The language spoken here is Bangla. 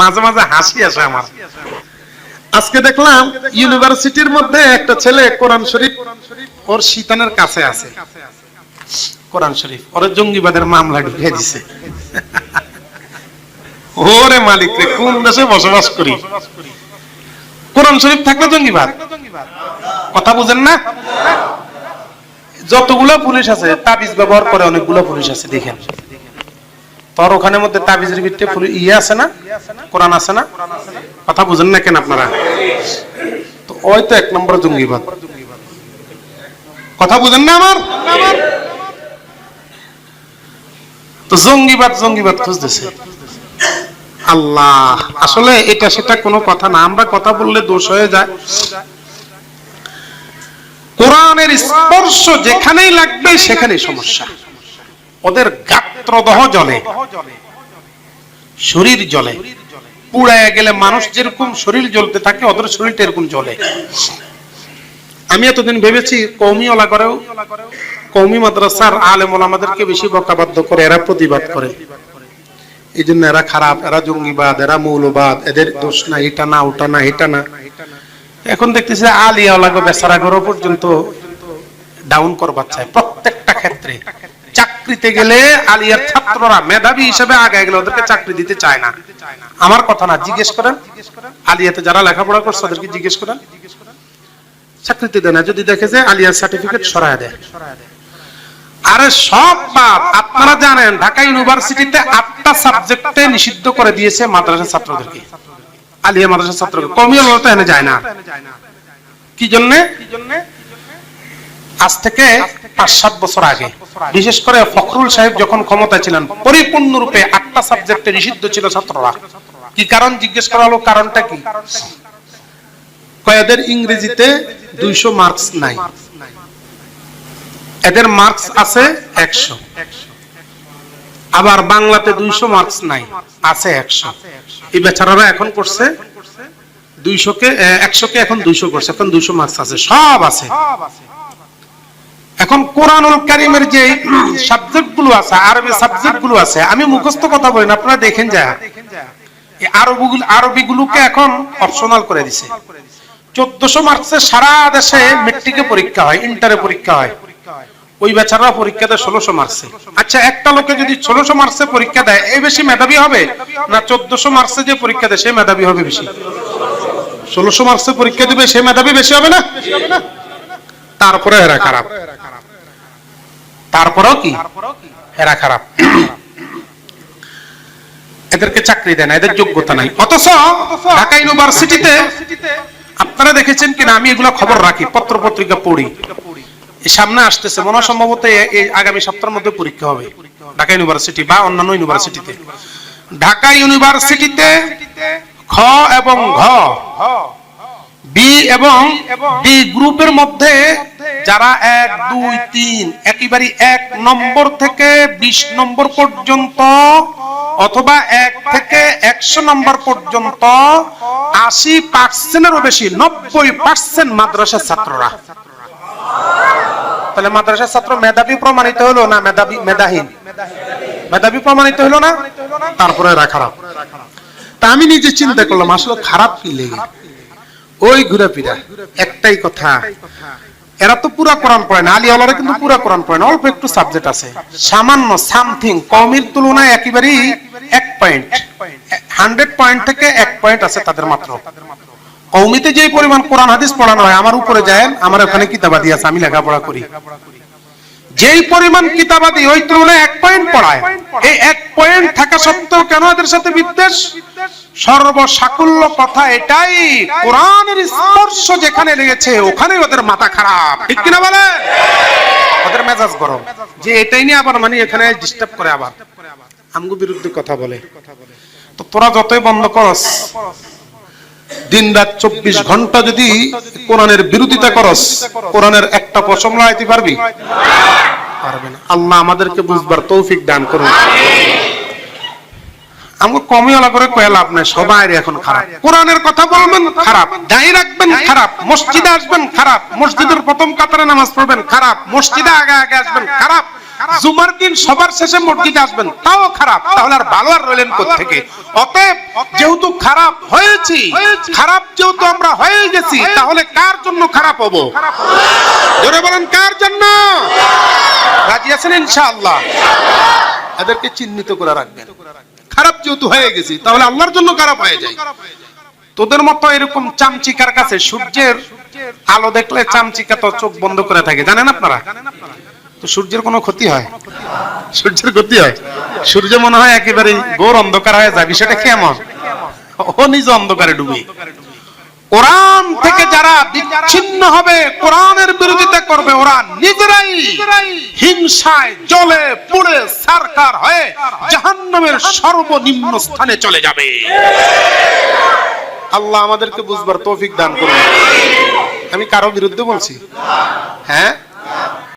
মাঝে মাঝে হাসি আসে আমার। আজকে দেখলাম ইউনিভার্সিটির মধ্যে একটা ছেলে কোরআন শরীফ ওর শীতানের কাছে আছে। কোরআন শরীফ, ওর জঙ্গিবাদের মামলা ঢুকিয়ে দিছে। ওরে মালিক রে, কোন দেশে বসবাস করি? কোরআন শরীফ থাকলে জঙ্গিবাদ? কথা বুঝেন না? যতগুলো পুলিশ আছে, তাবিজ ব্যবহার করে অনেকগুলো পুলিশ আছে, দেখেন। তোর ওখানে মধ্যে তাবিজের ভিত্তিতে ইয়ে আছে না? কোরআন আছে না? কথা বুঝেন না কেন আপনারা? তো ওই তো এক নম্বর জঙ্গিবাদ। কথা বুঝেন না আমার? তো জঙ্গিবাদ জঙ্গিবাদ খুঁজতেছে। আল্লাহ আসলে এটা সেটা কোনো কথা না। আমরা কথা বললে দোষ হয়ে যায়। কোরআনের স্পর্শ যেখানেই লাগবে সেখানেই সমস্যা। ওদের গাত্রদহ জলে। শরীর জলে পুড়ায় গেলে মানুষ যেরকম শরীর জ্বলতে থাকে, ওদের শরীরটা এরকম জ্বলে। আমি এতদিন ভেবেছি কৌমি ওলা করেও কৌমি মাদ্রাসার আলেম আমাদেরকে বেশি বকাবাধ্য করে, এরা প্রতিবাদ করে। এই জন্য এরা খারাপ, এরা জঙ্গিবাদ, এরা মৌলবাদ, এদের দোষ না এটা না, ওটা না, এটা না। এখন দেখতেছি আলিয়া লাগো বেচারা পর্যন্ত ডাউন করবার চায়, প্রত্যেকটা ক্ষেত্রে। চাকরিতে গেলে আলিয়ার ছাত্ররা মেধাবী হিসেবে আগে গেলে ওদেরকে চাকরি দিতে চায় না। আমার কথা না, জিজ্ঞেস করেন। আলিয়াতে যারা লেখাপড়া করছে, ওদেরকে জিজ্ঞেস করেন। চাকরিতে দেয় না, যদি দেখে যে আলিয়ার সার্টিফিকেট সরায় দেয়। আরে সব বাপ, আপনারা জানেন, ঢাকা ইউনিভার্সিটিতে আটটা সাবজেক্টে নিষিদ্ধ করে দিয়েছে মাদ্রাসা ছাত্রদেরকে। আলিয়া মাদ্রাসা ছাত্রকে। কমিয়ে বলতে এনে যায় না। কি জন্য? আজ থেকে পাঁচ, সাত বছর আগে। বিশেষ করে ফখরুল সাহেব যখন ক্ষমতায় ছিলেন, পরিপূর্ণরূপে আটটা সাবজেক্টে নিষিদ্ধ ছিল ছাত্ররা। কি কারণ জিজ্ঞেস করা হলো? কারণটা কি? কয়েদের ইংরেজিতে দুইশো মার্কস নাই। এদের মার্কস আছে একশো। আবার বাংলাতে দুইশো মার্কস নাই, আছে একশো। এই বেচারারা এখন করছে দুইশোকে একশোকে এখন দুইশো করছে, এখন দুইশো মার্কস আছে, সব আছে। এখন কোরআনুল কারিমের যে সাবজেক্টগুলো আছে, আরবি সাবজেক্টগুলো আছে, আমি মুখস্থ কথা বলি না, আপনারা দেখেন যা। এখন অপশনাল করে দিছে। চোদ্দশো সারা দেশে মেট্রিকে পরীক্ষা হয় ইন্টারে পরীক্ষা হয়। ওই বেচারা পরীক্ষা দেয় ষোলোশো আচ্ছা একটা লোকে যদি ষোলোশো মার্কসে পরীক্ষা দেয় এই বেশি মেধাবী হবে? না, চোদ্দশো মার্কসে যে পরীক্ষা দেয়, সে মেধাবী হবে বেশি। ষোলোশো মার্কসে পরীক্ষা দিবে, সে মেধাবী বেশি হবে না? তারপরে এরা খারাপ। তারপরেও কি? এরা খারাপ। এদেরকে চাকরি দেয় না, এদের যোগ্যতা নাই। অথচ ঢাকা ইউনিভার্সিটিতে আপনারা দেখেছেন কিনা, আমি এগুলো খবর রাখি পত্র পত্রিকা পড়ি সামনে আসতেছে, মনে সম্ভবত আগামী সপ্তাহের মধ্যে পরীক্ষা হবে, ঢাকা ইউনিভার্সিটি বা অন্যান্য ইউনিভার্সিটিতে। ঢাকা ইউনিভার্সিটিতে খ এবং ঘ, বি এবং ডি গ্রুপের মধ্যে যারা এক, দুই, তিন, একেবারে এক নম্বর থেকে বিশ নম্বর পর্যন্ত অথবা এক থেকে একশো নম্বর পর্যন্ত আশি পার্সেন্টেরও বেশি, নব্বই পার্সেন্ট মাদ্রাসার ছাত্ররা। তাহলে মাদ্রাসার ছাত্র মেধাবী প্রমাণিত হলো না মেধাবী মেধাহীন? মেধাবী প্রমাণিত হলো না? তারপরে এরা খারাপ। তা আমি নিজে চিন্তা করলাম, আসলে খারাপ কি লেগে? ওই ঘুরে ফিরা, একটাই কথা এরা তো পুরা কোরআন পড়ে না আলী আল্লাহরা কিন্তু পুরা কোরআন পড়ে না, অল্প একটু সাবজেক্ট আছে। সামান্য সামথিং কমির তুলনায় একেবারেই এক পয়েন্ট হান্ড্রেড পয়েন্ট থেকে এক পয়েন্ট আছে তাদের মাত্র। কৌমিতে যে পরিমাণ কোরআন হাদিস পড়ানো হয়, আমার উপরে যায়, আমার ওখানে কিতাবাদি আছে, আমি লেখাপড়া করি। যেই পরিমাণ কিতাবাদি ওই তুলনায় এক পয়েন্ট পড়ায়। এই এক পয়েন্ট থাকা সত্ত্বেও কেন এদের সাথে বিদ্বেষ? সর্বসাকুল্য কথা এটাই। কোরআনের স্পর্শ যেখানে লেগেছে ওখানে ওদের মাথা খারাপ। ঠিক কিনা বলে? ওদের মেজাজ গরম। যে এটাই নিয়ে আবার মানে এখানে ডিস্টার্ব করে আবার। আমগো বিরুদ্ধে কথা বলে। তো তোরা যতই বন্ধ করস দিন রাত চব্বিশ ঘণ্টা যদি কোরআনের বিরোধিতা করস, কোরআনের একটা পশম লাগাইতে পারবি? পারবে না। আল্লাহ আমাদেরকে বুঝবার তৌফিক দান করুন। আমাকে কমই হলা করে কয়ে লাভ নাই সবাই এখন খারাপ। কোরআনের কথা বলবেন, খারাপ। দায়ী রাখবেন, খারাপ। মসজিদে আসবেন, খারাপ। মসজিদের প্রথম কাতারে নামাজ পড়বেন, খারাপ। মসজিদে আগে আগে আসবেন, খারাপ। জুমার দিন সবার শেষে মসজিদে আসবেন, তাও খারাপ। তাহলে আর ভালো আর রইলেন থেকে অতএব, যেহেতু খারাপ হয়েছি, খারাপ যেহেতু আমরা হয়ে গেছি, তাহলে কার জন্য খারাপ হব? জোরে বলেন, কার জন্য? রাজি আছেন ইনশাআল্লাহ? এদেরকে চিহ্নিত করে রাখবেন। খারাপ যেহেতু হয়ে গেছি, তাহলে আল্লাহর জন্য খারাপ হয়ে যায়। তোদের মতো এরকম চামচিকার কাছে সূর্যের আলো দেখলে চামচিকা তো চোখ বন্ধ করে থাকে, জানেন আপনারা? তো সূর্যের কোনো ক্ষতি হয়? সূর্যের ক্ষতি হয়? সূর্য মনে হয় একেবারে গোর অন্ধকার হয়ে যায় বিষয়টা কেমন? ও নিজ অন্ধকারে ডুবে। কোরআন থেকে যারা বিচ্ছিন্ন হবে কোরআনের বিরোধিতা করবে ওরা নিজেরাই হিংসায় জলে পুড়ে সরকার হয়ে জাহান্নামের সর্বনিম্ন স্থানে চলে যাবে। আল্লাহ আমাদেরকে বুঝবার তৌফিক দান করুন। আমি কারও বিরুদ্ধে বলছি? হ্যাঁ?